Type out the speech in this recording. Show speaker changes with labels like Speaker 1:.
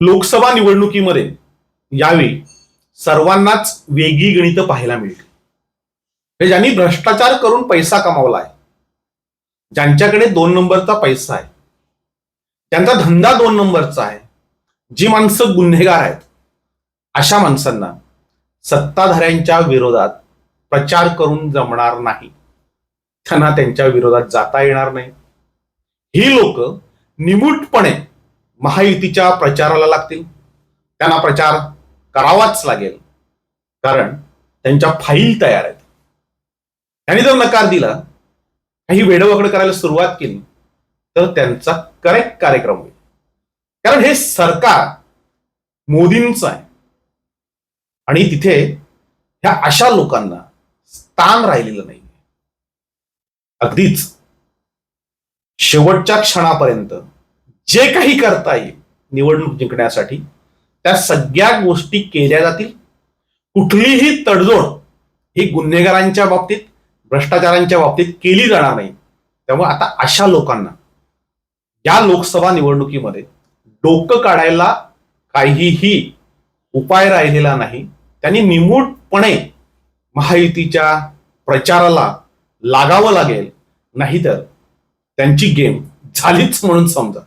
Speaker 1: लोकसभा निवडणुकीमध्ये यावेळी सर्वांनाच वेगळी गणितं पाहायला मिळतील. हे ज्यांनी भ्रष्टाचार करून पैसा कमावला आहे ज्यांच्याकडे दोन नंबरचा पैसा आहे त्यांचा धंदा दोन नंबरचा आहे जी माणसं गुन्हेगार आहेत अशा माणसांना सत्ताधाऱ्यांच्या विरोधात प्रचार करून जमणार नाही. त्यांना त्यांच्या विरोधात जाता येणार नाही. ही लोक निमूटपणे महायुतीच्या प्रचाराला लागतील. त्यांना प्रचार करावाच लागेल. कारण त्यांच्या फाईल तयार आहेत. त्यांनी जर नकार दिला काही वेडवगड करायला सुरुवात केली तर त्यांचा करेक्ट कार्यक्रम होईल. कारण हे सरकार मोदींचं आहे. आणि तिथे ह्या अशा लोकांना स्थान राहिलेलं नाही अगदीच शेवटच्या क्षणापर्यंत जे काही करता येईल निवडणूक जिंकण्यासाठी त्या सगळ्या गोष्टी केल्या जातील. कुठलीही तडजोड ही गुन्हेगारांच्या बाबतीत भ्रष्टाचारांच्या बाबतीत केली जाणार नाही. त्यामुळे आता अशा लोकांना या लोकसभा निवडणुकीमध्ये डोकं काढायला काहीही उपाय राहिलेला नाही. त्यांनी निमूटपणे महायुतीच्या प्रचाराला लागावं लागेल. नाहीतर त्यांची गेम झालीच म्हणून समजा.